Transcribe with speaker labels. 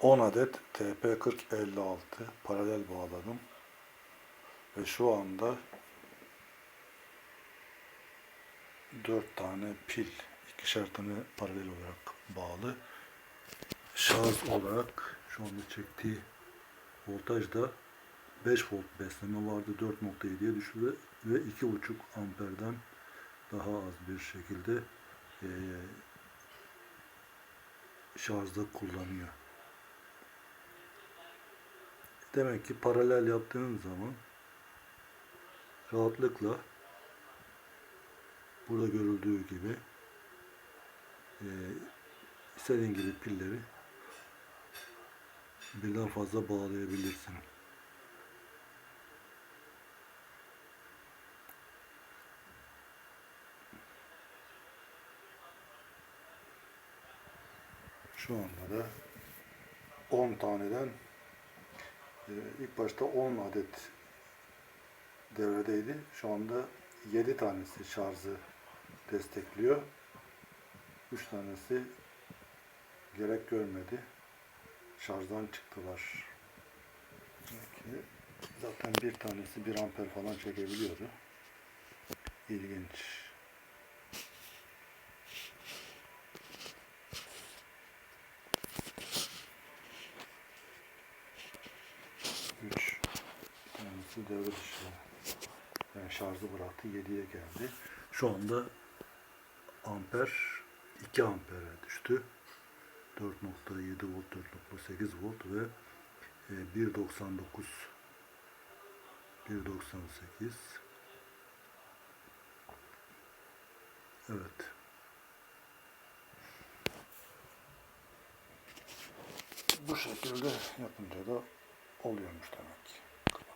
Speaker 1: 10 adet TP4056 paralel bağladım. Ve şu anda 4 tane pil, ikişer tane paralel olarak bağlı. Şarj olarak şu anda çektiği voltajda 5 volt besleme vardı. 4.7'ye düştü ve 2.5 amperden daha az bir şekilde eee şarjda kullanıyor. Demek ki paralel yaptığınız zaman rahatlıkla burada görüldüğü gibi eee istediğin gibi pilleri birden fazla bağlayabilirsin. Şu anda da 10 taneden e, ilk başta 10 adet devredeydi. Şu anda 7 tanesi şarjı destekliyor. 3 tanesi gerek görmedi. Şarjdan çıktılar. Belki zaten bir tanesi 1 amper falan çekebiliyordu. İlginç. Tanesi devre dışı. Yani şarjı bıraktı 7'ye geldi. Şu anda amper 2 ampere düştü. 4.7 volt, 4.8 volt ve e, 1.99 1.98 Evet. Bu şekilde yapınca da oluyormuş demek ki.